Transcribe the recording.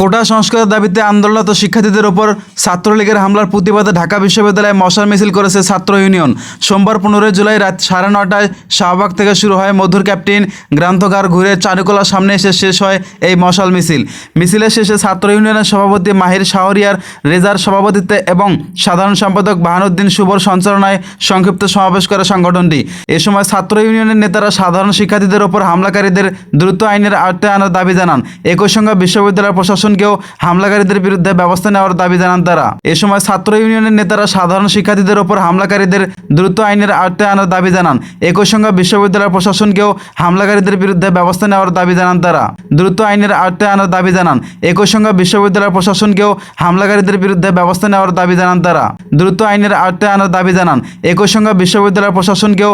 কোটা সংস্কারের দাবিতে আন্দোলনরত শিক্ষার্থীদের ওপর ছাত্রলীগের হামলার প্রতিবাদে ঢাকা বিশ্ববিদ্যালয়ে মশাল মিছিল করেছে ছাত্র ইউনিয়ন। সোমবার পনেরোই জুলাই রাত সাড়ে নটায় শাহবাগ থেকে শুরু হয় মধুর ক্যাপ্টেন গ্রান্থকার ঘুরে চারুকলার সামনে এসে শেষ হয় এই মশাল মিছিল। মিছিলের শেষে ছাত্র ইউনিয়নের সভাপতি মাহির শাহরিয়ার, রেজার সভাপতিত্বে এবং সাধারণ সম্পাদক বাহানুদ্দিন শুভর সঞ্চালনায় সংক্ষিপ্ত সমাবেশ করে সংগঠনটি। এ সময় ছাত্র ইউনিয়নের নেতারা সাধারণ শিক্ষার্থীদের ওপর হামলাকারীদের দ্রুত আইনের আওতায় আনার দাবি জানান। একই সঙ্গে বিশ্ববিদ্যালয় প্রশাসনকেও হামলাকারীদের বিরুদ্ধে ব্যবস্থা নেওয়ার দাবি জানান তারা। এ সময় ছাত্র ইউনিয়নের নেতারা সাধারণ শিক্ষার্থীদের ওপর হামলাকারীদের দ্রুত আইনের আওতায় আনার দাবি জানান। একই সঙ্গে বিশ্ববিদ্যালয় প্রশাসনকেও হামলাকারীদের বিরুদ্ধে ব্যবস্থা নেওয়ার দাবি জানান তারা। দ্রুত আইনের আওতায় আনার দাবি জানান। একই সঙ্গে বিশ্ববিদ্যালয় প্রশাসনকেও হামলাকারীদের বিরুদ্ধে ব্যবস্থা নেওয়ার দাবি জানান তারা। দ্রুত আইনের আওতায় আনার দাবি জানান। একই সঙ্গে বিশ্ববিদ্যালয় প্রশাসনকেও